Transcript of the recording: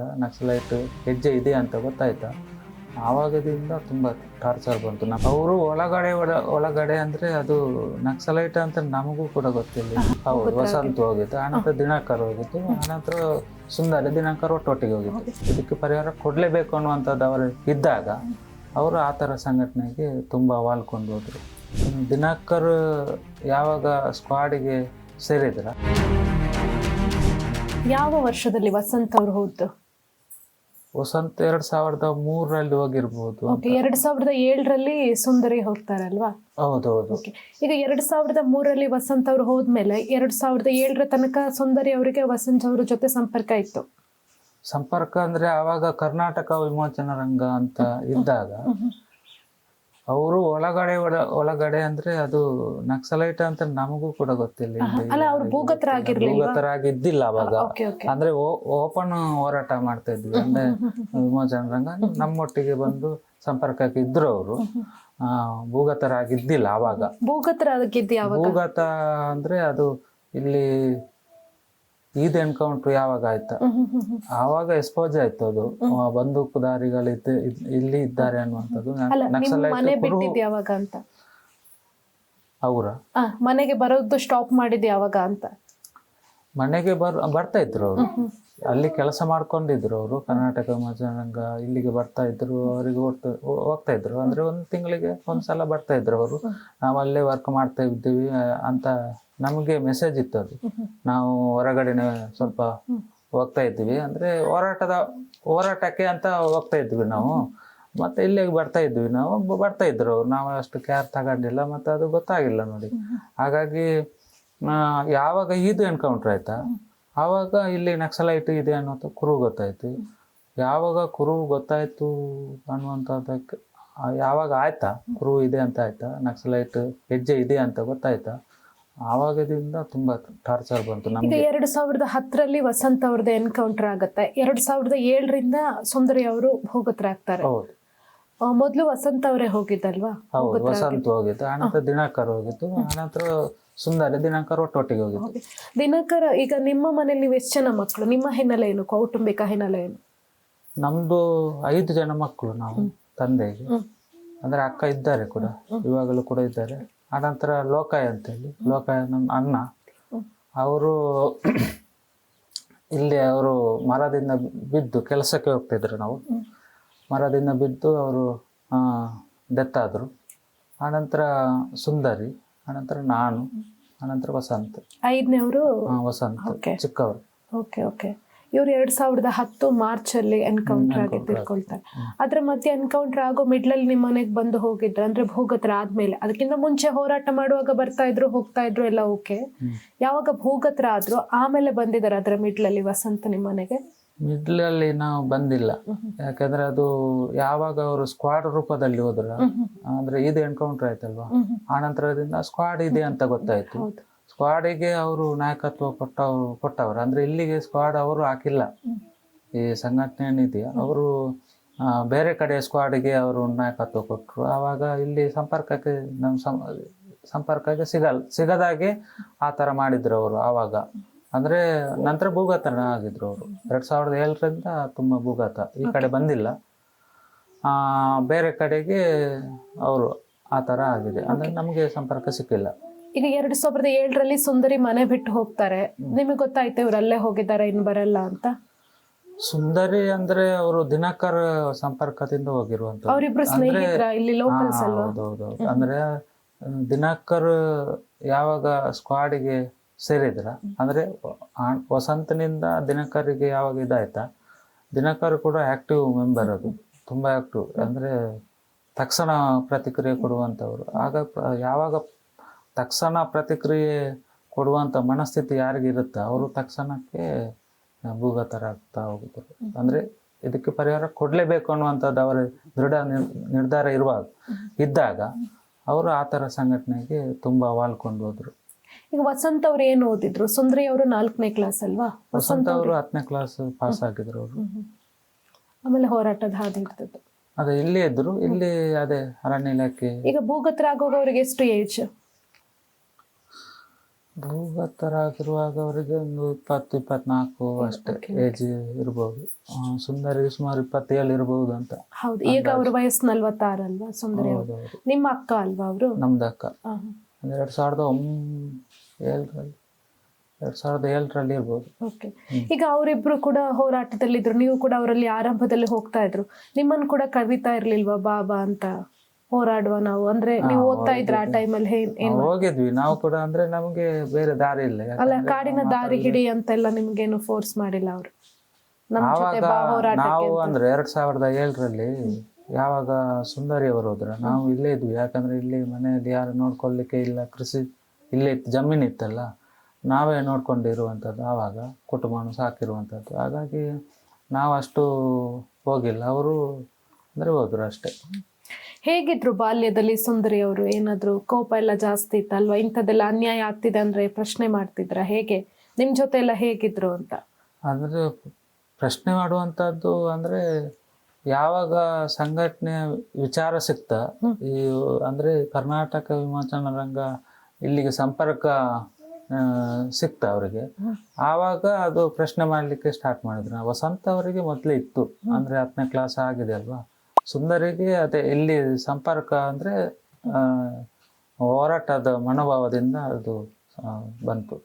Naxalite ಹೆಜ್ಜೆ ಇದೆ ಅಂತ ಗೊತ್ತಾಯ್ತಾ? ಆವಾಗದಿಂದ ತುಂಬ ಟಾರ್ಚರ್ ಬಂತು. ನಮ್ಮ ಅವರು ಒಳಗಡೆ ಒಳ- ಒಳಗಡೆ ಅಂದ್ರೆ ಅದು ನಕ್ಸಲೈಟ್ ಅಂತ ನಮಗೂ ಕೂಡ ಗೊತ್ತಿಲ್ಲ. ಹೌದು ವಸಂತ ಹೋಗಿತ್ತು ಆನಂತರ ದಿನಕರ್ ಹೋಗಿತ್ತು ಆನಂತರ ಸುಂದರ ದಿನಕರ್ ಒಟ್ಟೊಟ್ಟಿಗೆ ಹೋಗಿತ್ತು ಇದಕ್ಕೆ ಪರಿಹಾರ ಕೊಡ್ಲೇಬೇಕು ಅನ್ನುವಂಥದ್ದು ಅವರು ಇದ್ದಾಗ ಅವರು ಆ ಥರ ಸಂಘಟನೆಗೆ ತುಂಬ ವಾಲ್ಕೊಂಡು ಹೋದ್ರು. ದಿನಕರ್ ಯಾವಾಗ ಸ್ಕ್ವಾಡಿಗೆ ಸೇರಿದ್ರ? ಯಾವ ವರ್ಷದಲ್ಲಿ ವಸಂತ್ ಅವರು ಹೋದ್ದು? ವಸಂತ ಎರಡ್ ಸಾವಿರದ ಮೂರರಲ್ಲಿ ಹೋಗಿರ್ಬೋದು ಓಕೆ ಎರಡ್ ಸಾವಿರದ ಏಳರಲ್ಲಿ ಸುಂದರಿ ಹೋಗ್ತಾರಲ್ವಾ? ಹೌದು ಹೌದು ಓಕೆ ಈಗ ಎರಡ್ ಸಾವಿರದ ಮೂರರಲ್ಲಿ ವಸಂತ ಅವ್ರು ಹೋದ್ಮೇಲೆ ಎರಡ್ ಸಾವಿರದ ಏಳರ ತನಕ ಸುಂದರಿ ಅವರಿಗೆ ವಸಂತ್ ಅವ್ರ ಜೊತೆ ಸಂಪರ್ಕ ಇತ್ತು. ಸಂಪರ್ಕ ಅಂದ್ರೆ ಆವಾಗ ಕರ್ನಾಟಕ ವಿಮೋಚನಾ ರಂಗ ಅಂತ ಇದ್ದಾಗ ಅವರು ಒಳಗಡೆ ಒಳ- ಒಳಗಡೆ ಅಂದ್ರೆ ಅದು ನಕ್ಸಲೈಟ್ ಅಂತ ನಮಗೂ ಕೂಡ ಗೊತ್ತಿಲ್ಲ? ಭೂಗತರಾಗಿದ್ದಿಲ್ಲ ಅವಾಗ. ಅಂದ್ರೆ ಓಪನ್ ಹೋರಾಟ ಮಾಡ್ತಾ ಇದ್ವಿ. ಅಂದ್ರೆ ವಿಮೋಚನಾ ರಂಗ ನಮ್ಮೊಟ್ಟಿಗೆ ಬಂದು ಸಂಪರ್ಕಕ್ಕೆ ಇದ್ರು ಅವರು. ಭೂಗತರಾಗಿದ್ದಿಲ್ಲ ಅವಾಗ. ಭೂಗತರಾಗಿದ್ದ ಭೂಗತ ಅಂದ್ರೆ ಅದು ಇಲ್ಲಿ ಈದ್ ಎನ್ಕೌಂಟರ್ ಯಾವಾಗ ಆಯ್ತಾ. ಆವಾಗ ಎಕ್ಸ್ಪೋಸ್ ಆಯ್ತು ಅದು. ಬಂದೂಕುದಾರಿಗಳು ಇಲ್ಲಿ ಇದ್ದಾರೆ ಅನ್ನುವಂಥದ್ದು. ಅಲ್ಲ ಮನೆ ನಕ್ಸಲೈಟ್ ಯಾವಾಗ ಅಂತ? ಅವರ? ಮನೆಗೆ ಬರೋದು ಸ್ಟಾಪ್ ಮಾಡಿದ್ ಯಾವಾಗ ಅಂತ? ಮನೆಗೆ ಬರ್ ಬರ್ತಾ ಇದ್ರು ಅವರು. ಅಲ್ಲಿ ಕೆಲಸ ಮಾಡ್ಕೊಂಡಿದ್ರು ಅವರು ಕರ್ನಾಟಕ ವಿಮೋಚನಾಂಗ ಇಲ್ಲಿಗೆ ಬರ್ತಾ ಇದ್ರು ಅವರಿಗೆ ಹೋಗ್ತಾ ಹೋಗ್ತಾ ಇದ್ರು. ಅಂದ್ರೆ ಒಂದು ತಿಂಗಳಿಗೆ ಒಂದ್ಸಲ ಬರ್ತಾ ಇದ್ರು ಅವರು. ನಾವು ಅಲ್ಲೇ ವರ್ಕ್ ಮಾಡ್ತಾ ಇದ್ದೀವಿ ಅಂತ ನಮಗೆ ಮೆಸೇಜ್ ಇತ್ತು ಅದು. ನಾವು ಹೊರಗಡೆನೆ ಸ್ವಲ್ಪ ಹೋಗ್ತಾ ಇದ್ವಿ. ಅಂದ್ರೆ ಹೋರಾಟದ ಹೋರಾಟಕ್ಕೆ ಅಂತ ಹೋಗ್ತಾ ಇದ್ವಿ ನಾವು. ಮತ್ತೆ ಇಲ್ಲಿಗೆ ಬರ್ತಾ ಇದ್ವಿ ನಾವು. ಬರ್ತಾ ಇದ್ರು ಅವ್ರು. ನಾವು ಅಷ್ಟು ಕೇರ್ ತಗೊಂಡಿಲ್ಲ ಮತ್ತೆ ಅದು ಗೊತ್ತಾಗಿಲ್ಲ ನೋಡಿ. ಹಾಗಾಗಿ ಯಾವಾಗ ಇದು ಎನ್ಕೌಂಟರ್ ಆಯ್ತಾ? ಆವಾಗ ಇಲ್ಲಿ ನಕ್ಸಲೈಟ್ ಇದೆ ಅನ್ನೋದು ಕುರು ಗೊತ್ತಾಯ್ತು. ಯಾವಾಗ ಕುರು ಗೊತ್ತಾಯ್ತು ಅನ್ನುವಂಥದ್ದಕ್ಕೆ ಯಾವಾಗ ಆಯ್ತಾ? ಕುರು ಇದೆ ಅಂತ ಆಯ್ತಾ? ನಕ್ಸಲೈಟ್ ಹೆಜ್ಜೆ ಇದೆ ಅಂತ ಗೊತ್ತಾಯ್ತಾ? ಆವಾಗದಿಂದ ತುಂಬಾ ಟಾರ್ಚರ್ ಬಂತು ಈಗ ಎರಡು ಸಾವಿರದ ಹತ್ತರಲ್ಲಿ ವಸಂತ್ ಅವ್ರದ್ದು ಎನ್ಕೌಂಟರ್ ಆಗುತ್ತೆ. ಎರಡ್ ಸಾವಿರದ ಏಳರಿಂದ ಸುಂದರಿ ಅವರು ಭೂಗತರಾಗ್ತಾರೆ ಹೌದು. ಮೊದಲು ವಸಂತ ಅವರೇ ಹೋಗಿದ್ದಲ್ವಾ? ಹೌದು ವಸಂತ ಹೋಗಿತ್ತು ಆನಂತರ ದಿನಕರ್ ಹೋಗಿತ್ತು ಆನಂತರ ಸುಂದರಿ ದಿನಕರ್ ಒಟ್ಟೊಟ್ಟಿಗೆ ಹೋಗಿತ್ತು. ದಿನಕರ ಈಗ ನಿಮ್ಮ ಮನೇಲಿ ನೀವು ಎಷ್ಟು ಜನ ಮಕ್ಕಳು ನಿಮ್ಮ ಹಿನ್ನೆಲೆ ಏನು? ಕೌಟುಂಬಿಕ ಹಿನ್ನೆಲೆ ಏನು? ನಮ್ದು ಐದು ಜನ ಮಕ್ಕಳು ನಾವು ತಂದೆಗೆ. ಅಂದ್ರೆ ಅಕ್ಕ ಇದ್ದಾರೆ ಕೂಡ ಇವಾಗಲೂ ಕೂಡ ಇದ್ದಾರೆ. ಆನಂತರ ಲೋಕಾಯ ಅಂತೇಳಿ ಲೋಕಾಯ ನನ್ನ ಅಣ್ಣ. ಅವರು ಇಲ್ಲಿ ಅವರು ಮರದಿಂದ ಬಿದ್ದು ಕೆಲಸಕ್ಕೆ ಹೋಗ್ತಿದ್ರು ನಾವು. ಮರದಿಂದ ಬಿದ್ದು ಅವರು ಡೆತ್ ಆದರು. ಆನಂತರ ಸುಂದರಿ ಆನಂತರ ನಾನು ಆನಂತರ ವಸಂತ್. ಐದನೇ ಅವರು ವಸಂತ್. ಚಿಕ್ಕವರು. Okay okay. ಇವ್ರು ಎರಡ್ ಸಾವಿರದ ಹತ್ತು ಮಾರ್ಚ್ ಅಲ್ಲಿ ಎನ್ಕೌಂಟರ್ ಆಗಿ ತಿಳ್ಕೊಳ್ತಾರೆ. ಅದ್ರ ಮಧ್ಯೆ ಎನ್ಕೌಂಟರ್ ಆಗೋ ಮಿಡ್ಲಲ್ಲಿ ನಿಮ್ಮ ಮನೆಗೆ ಬಂದು ಹೋಗಿದ್ರು ಅಂದ್ರೆ ಭೂಗತರ ಆದ್ಮೇಲೆ. ಅದಕ್ಕಿಂತ ಮುಂಚೆ ಹೋರಾಟ ಮಾಡುವಾಗ ಬರ್ತಾ ಇದ್ರು ಹೋಗ್ತಾ ಇದ್ರು ಎಲ್ಲ ಓಕೆ ಯಾವಾಗ ಭೂಗತರ ಆದ್ರು ಆಮೇಲೆ ಬಂದಿದ್ದಾರೆ ಅದ್ರ ಮಿಡ್ಲಲ್ಲಿ ವಸಂತ ನಿಮ್ಮ ಮನೆಗೆ? ಮಿಡ್ಲಲ್ಲಿ ನಾವು ಬಂದಿಲ್ಲ. ಯಾಕಂದ್ರೆ ಅದು ಯಾವಾಗ ಅವರು ಸ್ಕ್ವಾಡ್ ರೂಪದಲ್ಲಿ ಹೋದ್ರ ಅಂದ್ರೆ ಇದು ಎನ್ಕೌಂಟರ್ ಆಯ್ತಲ್ವಾ? ಆನಂತರದಿಂದ ಸ್ಕ್ವಾಡ್ ಇದೆ ಅಂತ ಗೊತ್ತಾಯ್ತು. ಸ್ಕ್ವಾಡಿಗೆ ಅವರು ನಾಯಕತ್ವ ಕೊಟ್ಟವರು ಕೊಟ್ಟವರು. ಅಂದರೆ ಇಲ್ಲಿಗೆ ಸ್ಕ್ವಾಡ್ ಅವರು ಹಾಕಿಲ್ಲ. ಈ ಸಂಘಟನೆ ಏನಿದೆಯಾ ಅವರು ಬೇರೆ ಕಡೆ ಸ್ಕ್ವಾಡಿಗೆ ಅವರು ನಾಯಕತ್ವ ಕೊಟ್ಟರು ಆವಾಗ ಇಲ್ಲಿ ಸಂಪರ್ಕಕ್ಕೆ ನಮ್ಮ ಸಂ ಸಂಪರ್ಕಕ್ಕೆ ಸಿಗಲ್ ಸಿಗದಾಗೆ ಆ ಥರ ಮಾಡಿದ್ರು ಅವರು ಆವಾಗ. ಅಂದರೆ ನಂತರ ಭೂಗತನ ಆಗಿದ್ರು ಅವರು. ಎರಡು ಸಾವಿರದ ಏಳರಿಂದ ತುಂಬ ಭೂಗತ. ಈ ಕಡೆ ಬಂದಿಲ್ಲ. ಬೇರೆ ಕಡೆಗೆ ಅವರು ಆ ಥರ ಆಗಿದೆ. ಅಂದರೆ ನಮಗೆ ಸಂಪರ್ಕ ಸಿಕ್ಕಿಲ್ಲ. ಈಗ ಎರಡ್ ಸಾವಿರದ ಏಳರಲ್ಲಿ ಸುಂದರಿ ಮನೆ ಬಿಟ್ಟು ಹೋಗ್ತಾರೆ. ನಿಮಗೆ ಗೊತ್ತಾಯ್ತು ಇವ್ರು ಅಲ್ಲೇ ಹೋಗಿದ್ದಾರೆ ಇನ್ನು ಬರಲ್ಲ ಅಂತ? ಸುಂದರಿ ಅಂದ್ರೆ ಅವರು ದಿನಕರ್ ಸಂಪರ್ಕದಿಂದ ಹೋಗಿರುವಂತ ಅವರಿಬ್ರು ಸ್ನೇಹಿತರ? ಇಲ್ಲಿ ಲೋಕಲ್ಸ್ ಅಲ್ವಾ? ಹೌದೌದು ಅಂದ್ರೆ ಹ್ಮ್, ದಿನಕರ್ ಯಾವಾಗ ಸ್ಕ್ವಾಡಿಗೆ ಸೇರಿದ್ರ? ಅಂದ್ರೆ ವಸಂತನಿಂದ ದಿನಕರಿಗೆ ಯಾವಾಗ ಇದಾಯ್ತಾ? ದಿನಕರ್ ಕೂಡ ಆಕ್ಟಿವ್ ಮೆಂಬರ್ ಅದು. ತುಂಬಾ ಆಕ್ಟಿವ್ ಅಂದ್ರೆ ತಕ್ಷಣ ಪ್ರತಿಕ್ರಿಯೆ ಕೊಡುವಂಥವ್ರು. ಆಗ ಯಾವಾಗ ತಕ್ಷಣ ಪ್ರತಿಕ್ರಿಯೆ ಕೊಡುವಂಥ ಮನಸ್ಥಿತಿ ಯಾರಿಗಿರುತ್ತೆ ಅವರು ತಕ್ಷಣಕ್ಕೆ ಭೂಗತರಾಗ್ತಾ ಹೋಗಿದ್ರು ಅಂದ್ರೆ ಇದಕ್ಕೆ ಪರಿಹಾರ ಕೊಡಲೇಬೇಕು ಅನ್ನುವಂಥದ್ದು ಅವರ ದೃಢ ನಿರ್ಧಾರ ಇರುವಾಗ ಇದ್ದಾಗ ಅವರು ಆ ಥರ ಸಂಘಟನೆಗೆ ತುಂಬಾ ವಾಲ್ಕೊಂಡು ಹೋದರು. ಈಗ ವಸಂತ ಅವ್ರು ಏನು ಓದಿದ್ರು? ಸುಂದ್ರಿ ಅವರು ನಾಲ್ಕನೇ ಕ್ಲಾಸ್ ಅಲ್ವಾ? ವಸಂತ ಅವರು ಹತ್ತನೇ ಕ್ಲಾಸ್ ಪಾಸ್ ಆಗಿದ್ರು ಅವರು. ಆಮೇಲೆ ಹೋರಾಟದ ಹಾದಿ ಹಿಡ್ದದ್ದು. ಅದೇ ಇಲ್ಲಿ ಇದ್ರು ಇಲ್ಲಿ ಅದೇ ಅರಣ್ಯ ಇಲಾಖೆ ಈಗ ಭೂಗತರಾಗೋಗ ಅವ್ರಿಗೆ ಎಷ್ಟು ಏಜ್ ಭೂಗತರಾಗಿರುವಾಗ ಅವರಿಗೆ ಒಂದು ಇಪ್ಪತ್ತು ಇಪ್ಪತ್ನಾಲ್ಕು ಅಷ್ಟೇ ಏಜ್ ಇರ್ಬೋದು. ಸುಂದರಿ ಸುಂದರಿಗೆ ಸುಮಾರು ಇಪ್ಪತ್ತೇಳು ಇರಬಹುದು ಅಂತ ಹೌದು ಈಗ ಅವ್ರ ವಯಸ್ಸು ನಲ್ವತ್ತಾರಲ್ವಾ ಸುಂದರಿ ಅವರು? ನಿಮ್ಮ ಅಕ್ಕ ಅಲ್ವಾ ಅವರು? ನಮ್ದು ಅಕ್ಕ. ಅಂದ್ರೆ ಎರಡು ಸಾವಿರದ ಒಂ ಏಳರಲ್ಲಿ ಎರಡು ಸಾವಿರದ ಏಳರಲ್ಲಿ ಇರ್ಬೋದು. ಓಕೆ ಈಗ ಅವರಿಬ್ರು ಕೂಡ ಹೋರಾಟದಲ್ಲಿದ್ರು ನೀವು ಕೂಡ ಅವರಲ್ಲಿ ಆರಂಭದಲ್ಲಿ ಹೋಗ್ತಾ ಇದ್ರು. ನಿಮ್ಮನ್ನು ಕೂಡ ಕರೀತಾ ಇರ್ಲಿಲ್ವಾ ಬಾಬಾ ಅಂತ? ಹೋರಾಡುವ ನಾವು. ಅಂದ್ರೆ ನೀವು ಓದ್ತಾ ಇದ್ರ ಆ ಟೈಮಲ್ಲಿ ಹೋಗಿದ್ವಿ. ನಾವು ಕೂಡ ಅಂದ್ರೆ ನಮಗೆ ಬೇರೆ ದಾರಿ ಇಲ್ಲ. ಅಲ್ಲ ಕಾಡಿನ ದಾರಿ ಹಿಡಿ ಅಂತೆಲ್ಲ ನಿಮ್ಗೇನು ಫೋರ್ಸ್ ಮಾಡಿಲ್ಲ ಅವರು? ನಾವು ಅಂದ್ರೆ ಎರಡ್ ಸಾವಿರದ ಏಳರಲ್ಲಿ ಯಾವಾಗ ಸುಂದರಿ ಅವರು ಹೋದ್ರ. ನಾವು ಇಲ್ಲೇ ಇದ್ವಿ. ಯಾಕಂದ್ರೆ ಇಲ್ಲಿ ಮನೆಯಲ್ಲಿ ಯಾರು ನೋಡ್ಕೊಳ್ಲಿಕ್ಕೆ ಇಲ್ಲ. ಕೃಷಿ ಇಲ್ಲೇ ಇತ್ತು. ಜಮೀನ್ ಇತ್ತಲ್ಲ. ನಾವೇ ನೋಡ್ಕೊಂಡಿರುವಂಥದ್ದು ಆವಾಗ. ಕುಟುಂಬನು ಸಾಕಿರುವಂಥದ್ದು. ಹಾಗಾಗಿ ನಾವು ಅಷ್ಟು ಹೋಗಿಲ್ಲ. ಅವರು ಅಂದ್ರೆ ಹೋದ್ರು ಅಷ್ಟೇ. ಹೇಗಿದ್ರು ಬಾಲ್ಯದಲ್ಲಿ ಸುಂದರಿ ಅವರು ಏನಾದರೂ ಕೋಪ ಎಲ್ಲ ಜಾಸ್ತಿ ಇತ್ತಲ್ವಾ? ಇಂಥದ್ದೆಲ್ಲ ಅನ್ಯಾಯ ಆಗ್ತಿದೆ ಅಂದ್ರೆ ಪ್ರಶ್ನೆ ಮಾಡ್ತಿದ್ರ? ಹೇಗೆ? ನಿಮ್ಮ ಜೊತೆ ಎಲ್ಲ ಹೇಗಿದ್ರು ಅಂತ? ಅಂದ್ರೆ ಪ್ರಶ್ನೆ ಮಾಡುವಂಥದ್ದು ಅಂದ್ರೆ ಯಾವಾಗ ಸಂಘಟನೆ ವಿಚಾರ ಸಿಕ್ತ ಈ ಅಂದ್ರೆ ಕರ್ನಾಟಕ ವಿಮೋಚನಾ ರಂಗ ಇಲ್ಲಿಗೆ ಸಂಪರ್ಕ ಸಿಕ್ತ ಅವರಿಗೆ. ಆವಾಗ ಅದು ಪ್ರಶ್ನೆ ಮಾಡ್ಲಿಕ್ಕೆ ಸ್ಟಾರ್ಟ್ ಮಾಡಿದ್ರು. ವಸಂತ ಅವರಿಗೆ ಮೊದಲೇ ಇತ್ತು. ಅಂದ್ರೆ ಹತ್ತನೇ ಕ್ಲಾಸ್ ಆಗಿದೆ ಅಲ್ವಾ? ಸುಂದರಿಗೆ ಅದೇ ಇಲ್ಲಿ ಸಂಪರ್ಕ ಅಂದ್ರೆ ಹೋರಾಟದ ಮನೋಭಾವದಿಂದ ಅದು ಬಂತು.